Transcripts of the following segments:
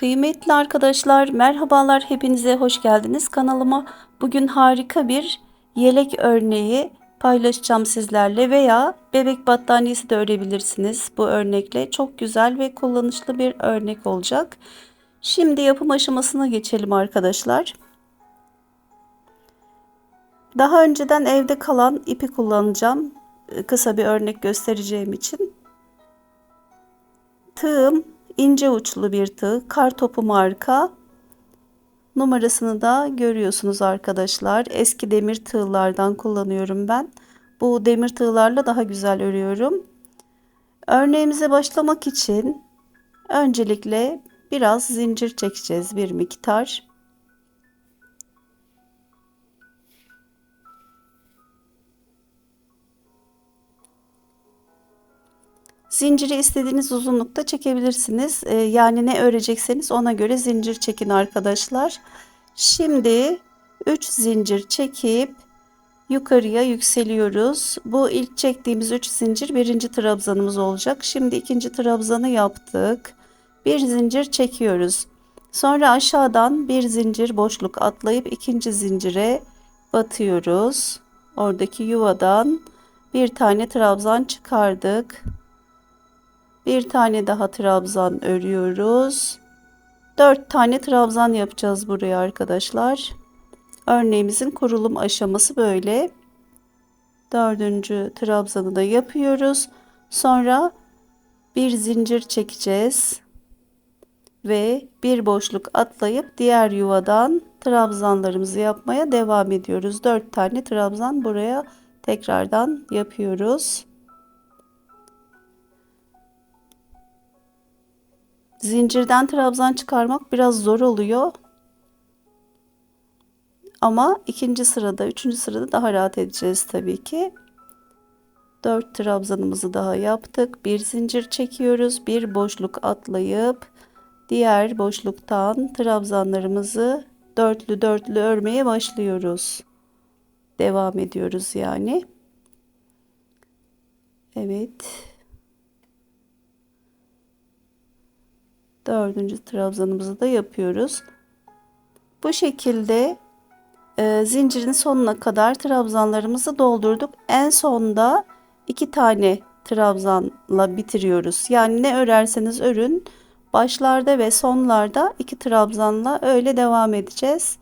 Kıymetli arkadaşlar, merhabalar hepinize hoş geldiniz kanalıma. Bugün harika bir yelek örneği paylaşacağım sizlerle veya bebek battaniyesi de örebilirsiniz bu örnekle. Çok güzel ve kullanışlı bir örnek olacak. Şimdi yapım aşamasına geçelim arkadaşlar. Daha önceden evde kalan ipi kullanacağım. Kısa bir örnek göstereceğim için. Tığım ince uçlu bir tığ, kar topu marka. Numarasını da görüyorsunuz arkadaşlar. Eski demir tığlardan kullanıyorum ben. Bu demir tığlarla daha güzel örüyorum. Örneğimize başlamak için öncelikle biraz zincir çekeceğiz bir miktar. Zinciri istediğiniz uzunlukta çekebilirsiniz. Ee, yani ne örecekseniz ona göre zincir çekin arkadaşlar. Şimdi 3 zincir çekip yukarıya yükseliyoruz. Bu ilk çektiğimiz 3 zincir birinci trabzanımız olacak. Şimdi ikinci trabzanı yaptık. Bir zincir çekiyoruz. Sonra aşağıdan bir zincir boşluk atlayıp ikinci zincire batıyoruz. Oradaki yuvadan bir tane trabzan çıkardık. Bir tane daha trabzan örüyoruz. Dört tane trabzan yapacağız buraya arkadaşlar. Örneğimizin kurulum aşaması böyle. Dördüncü trabzanı da yapıyoruz. Sonra bir zincir çekeceğiz. Ve bir boşluk atlayıp diğer yuvadan trabzanlarımızı yapmaya devam ediyoruz. Dört tane trabzan buraya tekrardan yapıyoruz. Zincirden trabzan çıkarmak biraz zor oluyor. Ama ikinci sırada, üçüncü sırada daha rahat edeceğiz tabii ki. Dört trabzanımızı daha yaptık. Bir zincir çekiyoruz. Bir boşluk atlayıp diğer boşluktan trabzanlarımızı dörtlü dörtlü örmeye başlıyoruz. Devam ediyoruz yani. Evet. Dördüncü trabzanımızı da yapıyoruz. Bu şekilde e, zincirin sonuna kadar trabzanlarımızı doldurduk. En sonda iki tane trabzanla bitiriyoruz. Yani ne örerseniz örün başlarda ve sonlarda iki trabzanla öyle devam edeceğiz.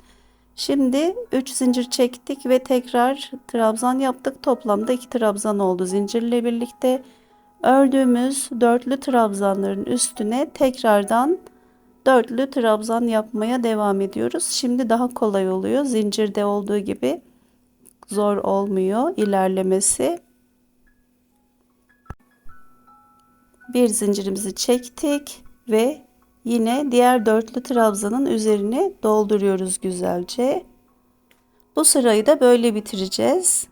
Şimdi 3 zincir çektik ve tekrar trabzan yaptık. Toplamda 2 trabzan oldu zincirle birlikte. Ördüğümüz dörtlü trabzanların üstüne tekrardan dörtlü trabzan yapmaya devam ediyoruz. Şimdi daha kolay oluyor. Zincirde olduğu gibi zor olmuyor ilerlemesi. Bir zincirimizi çektik ve yine diğer dörtlü trabzanın üzerine dolduruyoruz güzelce. Bu sırayı da böyle bitireceğiz.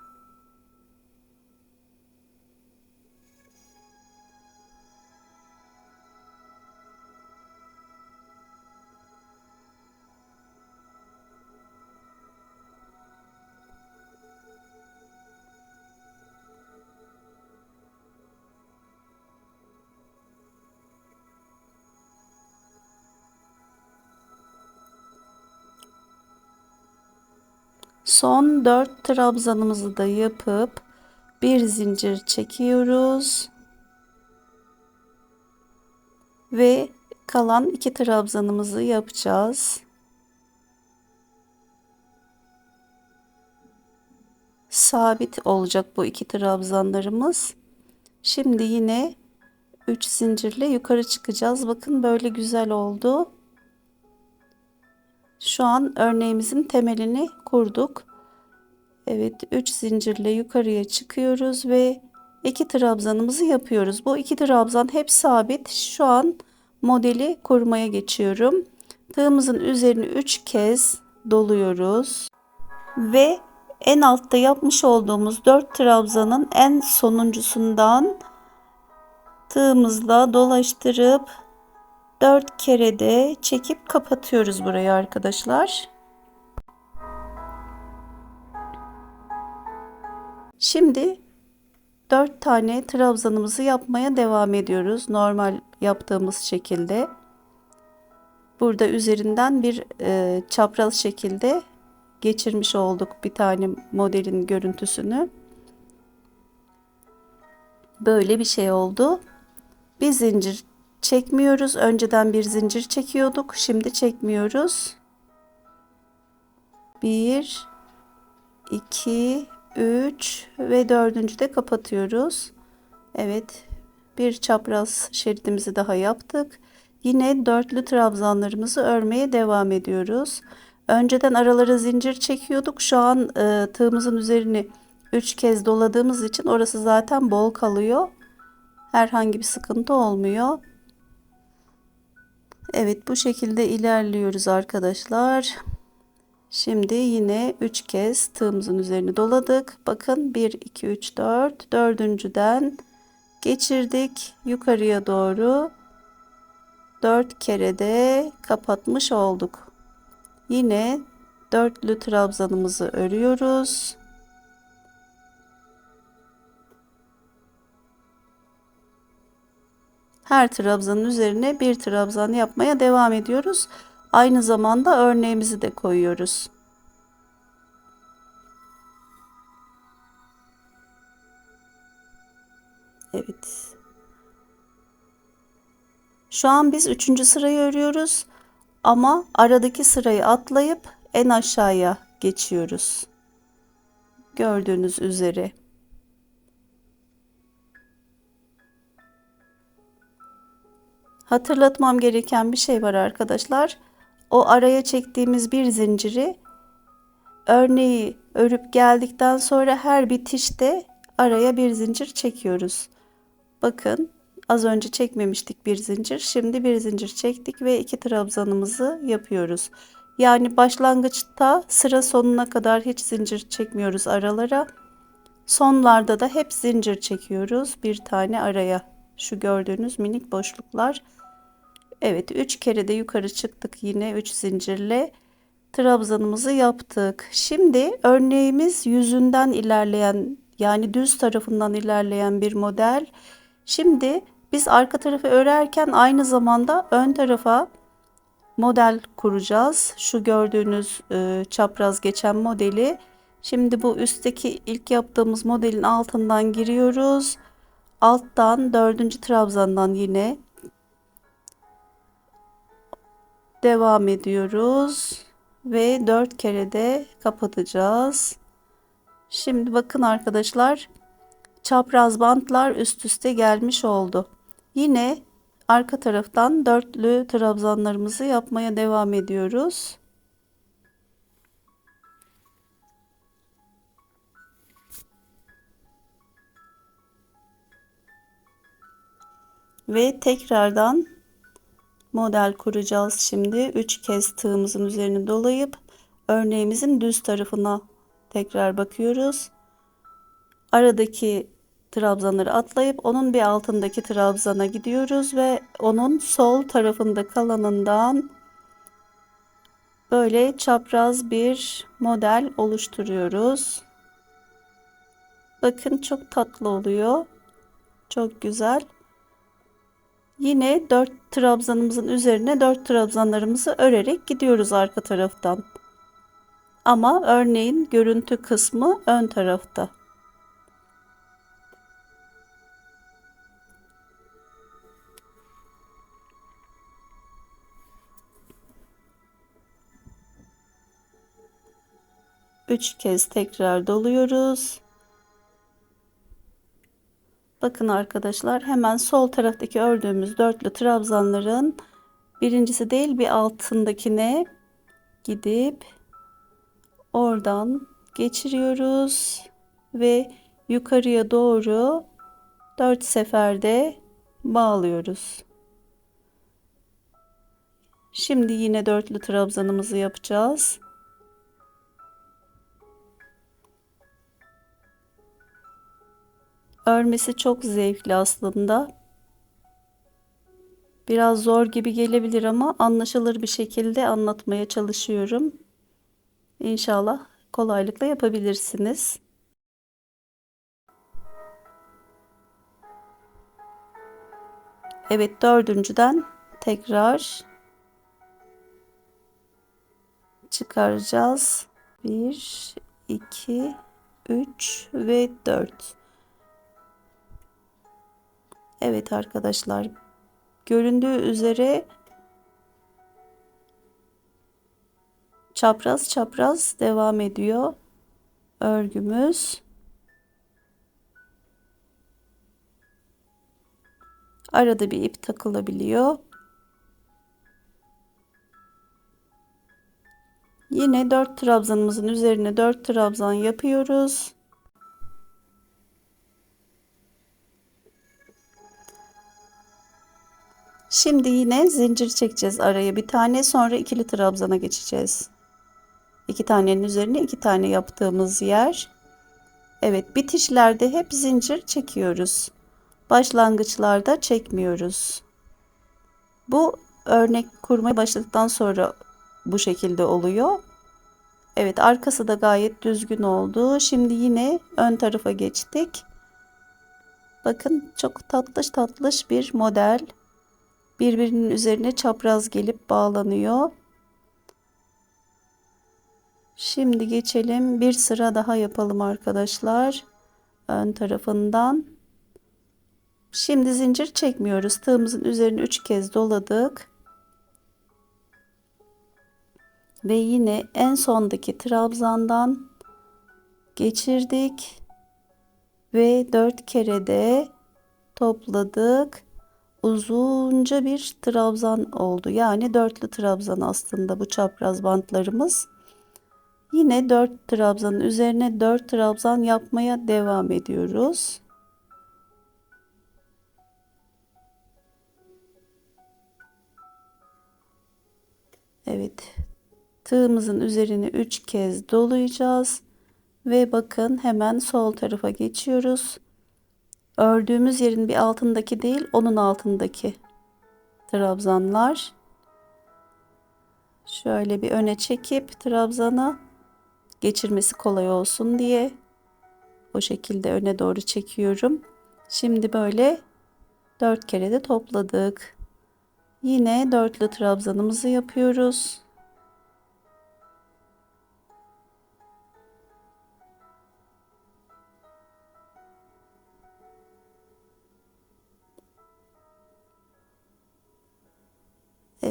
Son 4 trabzanımızı da yapıp bir zincir çekiyoruz. Ve kalan 2 trabzanımızı yapacağız. Sabit olacak bu iki trabzanlarımız. Şimdi yine 3 zincirle yukarı çıkacağız. Bakın böyle güzel oldu. Şu an örneğimizin temelini kurduk. Evet 3 zincirle yukarıya çıkıyoruz ve 2 trabzanımızı yapıyoruz. Bu 2 trabzan hep sabit. Şu an modeli kurmaya geçiyorum. Tığımızın üzerini 3 kez doluyoruz. Ve en altta yapmış olduğumuz 4 trabzanın en sonuncusundan tığımızla dolaştırıp 4 kere de çekip kapatıyoruz burayı arkadaşlar. Şimdi 4 tane trabzanımızı yapmaya devam ediyoruz. Normal yaptığımız şekilde. Burada üzerinden bir e, çapraz şekilde geçirmiş olduk bir tane modelin görüntüsünü. Böyle bir şey oldu. Bir zincir çekmiyoruz. Önceden bir zincir çekiyorduk. Şimdi çekmiyoruz. 1 2 3 ve dördüncü de kapatıyoruz. Evet. Bir çapraz şeridimizi daha yaptık. Yine dörtlü trabzanlarımızı örmeye devam ediyoruz. Önceden aralara zincir çekiyorduk. Şu an e, tığımızın üzerini 3 kez doladığımız için orası zaten bol kalıyor. Herhangi bir sıkıntı olmuyor. Evet bu şekilde ilerliyoruz arkadaşlar. Şimdi yine 3 kez tığımızın üzerini doladık. Bakın 1 2 3 4 dördüncüden geçirdik yukarıya doğru 4 kere de kapatmış olduk. Yine dörtlü trabzanımızı örüyoruz. Her trabzanın üzerine bir trabzan yapmaya devam ediyoruz. Aynı zamanda örneğimizi de koyuyoruz. Evet. Şu an biz üçüncü sırayı örüyoruz ama aradaki sırayı atlayıp en aşağıya geçiyoruz. Gördüğünüz üzere. Hatırlatmam gereken bir şey var arkadaşlar. O araya çektiğimiz bir zinciri örneği örüp geldikten sonra her bitişte araya bir zincir çekiyoruz. Bakın az önce çekmemiştik bir zincir. Şimdi bir zincir çektik ve iki trabzanımızı yapıyoruz. Yani başlangıçta sıra sonuna kadar hiç zincir çekmiyoruz aralara. Sonlarda da hep zincir çekiyoruz bir tane araya. Şu gördüğünüz minik boşluklar. Evet 3 kere de yukarı çıktık yine 3 zincirle trabzanımızı yaptık. Şimdi örneğimiz yüzünden ilerleyen yani düz tarafından ilerleyen bir model. Şimdi biz arka tarafı örerken aynı zamanda ön tarafa model kuracağız. Şu gördüğünüz e, çapraz geçen modeli. Şimdi bu üstteki ilk yaptığımız modelin altından giriyoruz. Alttan dördüncü trabzandan yine devam ediyoruz ve dört kere de kapatacağız. Şimdi bakın arkadaşlar çapraz bantlar üst üste gelmiş oldu. Yine arka taraftan dörtlü trabzanlarımızı yapmaya devam ediyoruz. Ve tekrardan model kuracağız şimdi. 3 kez tığımızın üzerine dolayıp örneğimizin düz tarafına tekrar bakıyoruz. Aradaki trabzanları atlayıp onun bir altındaki trabzana gidiyoruz ve onun sol tarafında kalanından böyle çapraz bir model oluşturuyoruz. Bakın çok tatlı oluyor. Çok güzel. Yine 4 trabzanımızın üzerine 4 trabzanlarımızı örerek gidiyoruz arka taraftan. Ama örneğin görüntü kısmı ön tarafta. Üç kez tekrar doluyoruz. Bakın arkadaşlar hemen sol taraftaki ördüğümüz dörtlü trabzanların birincisi değil bir altındakine gidip oradan geçiriyoruz ve yukarıya doğru dört seferde bağlıyoruz. Şimdi yine dörtlü trabzanımızı yapacağız. Örmesi çok zevkli aslında. Biraz zor gibi gelebilir ama anlaşılır bir şekilde anlatmaya çalışıyorum. İnşallah kolaylıkla yapabilirsiniz. Evet dördüncüden tekrar çıkaracağız. 1 2 3 ve 4. Evet arkadaşlar. Göründüğü üzere çapraz çapraz devam ediyor örgümüz. Arada bir ip takılabiliyor. Yine 4 trabzanımızın üzerine 4 trabzan yapıyoruz. Şimdi yine zincir çekeceğiz araya bir tane sonra ikili trabzana geçeceğiz. İki tanenin üzerine iki tane yaptığımız yer. Evet bitişlerde hep zincir çekiyoruz. Başlangıçlarda çekmiyoruz. Bu örnek kurmaya başladıktan sonra bu şekilde oluyor. Evet arkası da gayet düzgün oldu. Şimdi yine ön tarafa geçtik. Bakın çok tatlış tatlış bir model. Birbirinin üzerine çapraz gelip bağlanıyor. Şimdi geçelim bir sıra daha yapalım arkadaşlar. Ön tarafından. Şimdi zincir çekmiyoruz. Tığımızın üzerine 3 kez doladık. Ve yine en sondaki trabzandan geçirdik. Ve 4 kere de topladık. Uzunca bir trabzan oldu. Yani dörtlü trabzan aslında bu çapraz bantlarımız. Yine 4 trabzanın üzerine 4 trabzan yapmaya devam ediyoruz. Evet. Tığımızın üzerine 3 kez dolayacağız. Ve bakın hemen sol tarafa geçiyoruz. Ördüğümüz yerin bir altındaki değil, onun altındaki trabzanlar. Şöyle bir öne çekip trabzanı geçirmesi kolay olsun diye o şekilde öne doğru çekiyorum. Şimdi böyle dört kere de topladık. Yine dörtlü trabzanımızı yapıyoruz.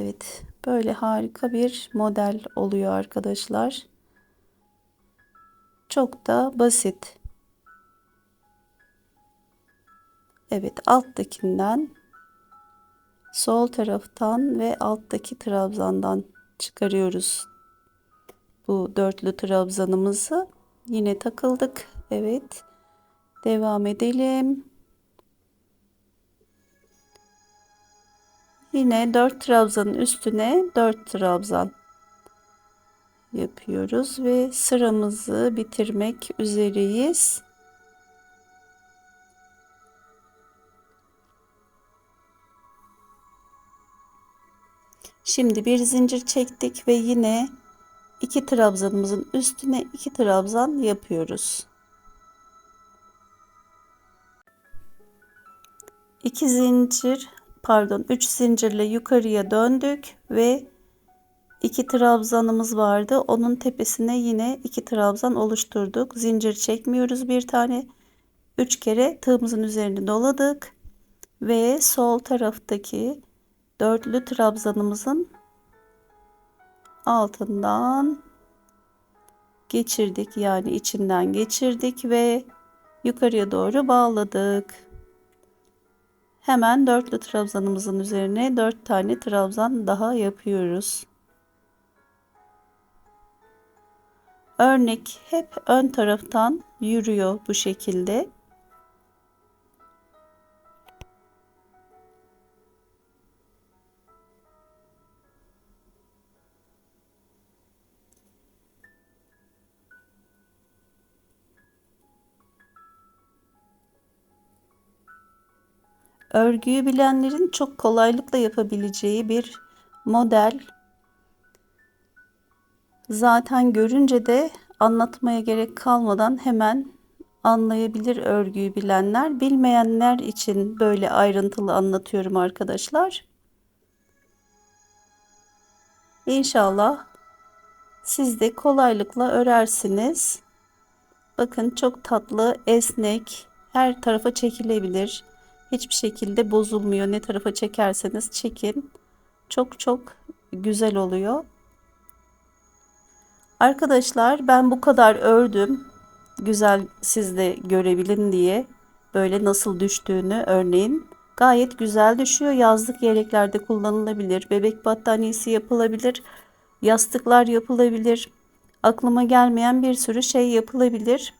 Evet, böyle harika bir model oluyor arkadaşlar. Çok da basit. Evet, alttakinden sol taraftan ve alttaki trabzandan çıkarıyoruz. Bu dörtlü trabzanımızı yine takıldık. Evet. Devam edelim. Yine 4 trabzanın üstüne 4 trabzan yapıyoruz ve sıramızı bitirmek üzereyiz. Şimdi bir zincir çektik ve yine iki trabzanımızın üstüne iki trabzan yapıyoruz. İki zincir pardon 3 zincirle yukarıya döndük ve 2 trabzanımız vardı. Onun tepesine yine 2 trabzan oluşturduk. Zincir çekmiyoruz bir tane. 3 kere tığımızın üzerine doladık ve sol taraftaki dörtlü trabzanımızın altından geçirdik yani içinden geçirdik ve yukarıya doğru bağladık. Hemen dörtlü trabzanımızın üzerine dört tane trabzan daha yapıyoruz. Örnek hep ön taraftan yürüyor bu şekilde. Örgüyü bilenlerin çok kolaylıkla yapabileceği bir model. Zaten görünce de anlatmaya gerek kalmadan hemen anlayabilir örgüyü bilenler. Bilmeyenler için böyle ayrıntılı anlatıyorum arkadaşlar. İnşallah siz de kolaylıkla örersiniz. Bakın çok tatlı, esnek, her tarafa çekilebilir. Hiçbir şekilde bozulmuyor. Ne tarafa çekerseniz çekin. Çok çok güzel oluyor. Arkadaşlar ben bu kadar ördüm. Güzel siz de görebilin diye. Böyle nasıl düştüğünü örneğin. Gayet güzel düşüyor. Yazlık yeleklerde kullanılabilir. Bebek battaniyesi yapılabilir. Yastıklar yapılabilir. Aklıma gelmeyen bir sürü şey yapılabilir.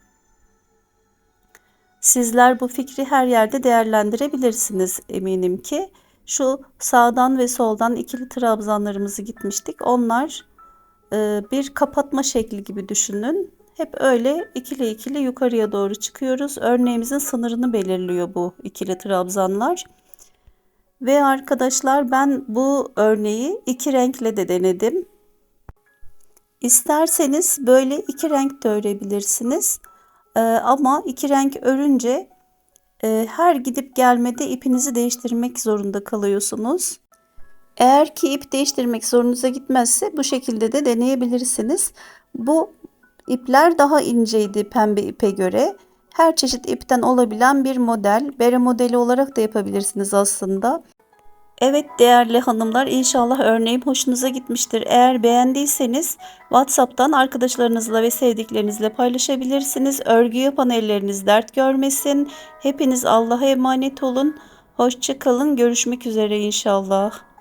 Sizler bu fikri her yerde değerlendirebilirsiniz eminim ki. Şu sağdan ve soldan ikili trabzanlarımızı gitmiştik. Onlar e, bir kapatma şekli gibi düşünün. Hep öyle ikili ikili yukarıya doğru çıkıyoruz. Örneğimizin sınırını belirliyor bu ikili trabzanlar. Ve arkadaşlar ben bu örneği iki renkle de denedim. İsterseniz böyle iki renk de örebilirsiniz. Ee, ama iki renk örünce e, her gidip gelmede ipinizi değiştirmek zorunda kalıyorsunuz. Eğer ki ip değiştirmek zorunuza gitmezse bu şekilde de deneyebilirsiniz. Bu ipler daha inceydi pembe ipe göre. Her çeşit ipten olabilen bir model. Bere modeli olarak da yapabilirsiniz aslında. Evet değerli hanımlar inşallah örneğim hoşunuza gitmiştir. Eğer beğendiyseniz WhatsApp'tan arkadaşlarınızla ve sevdiklerinizle paylaşabilirsiniz. Örgü yapan elleriniz dert görmesin. Hepiniz Allah'a emanet olun. Hoşçakalın. Görüşmek üzere inşallah.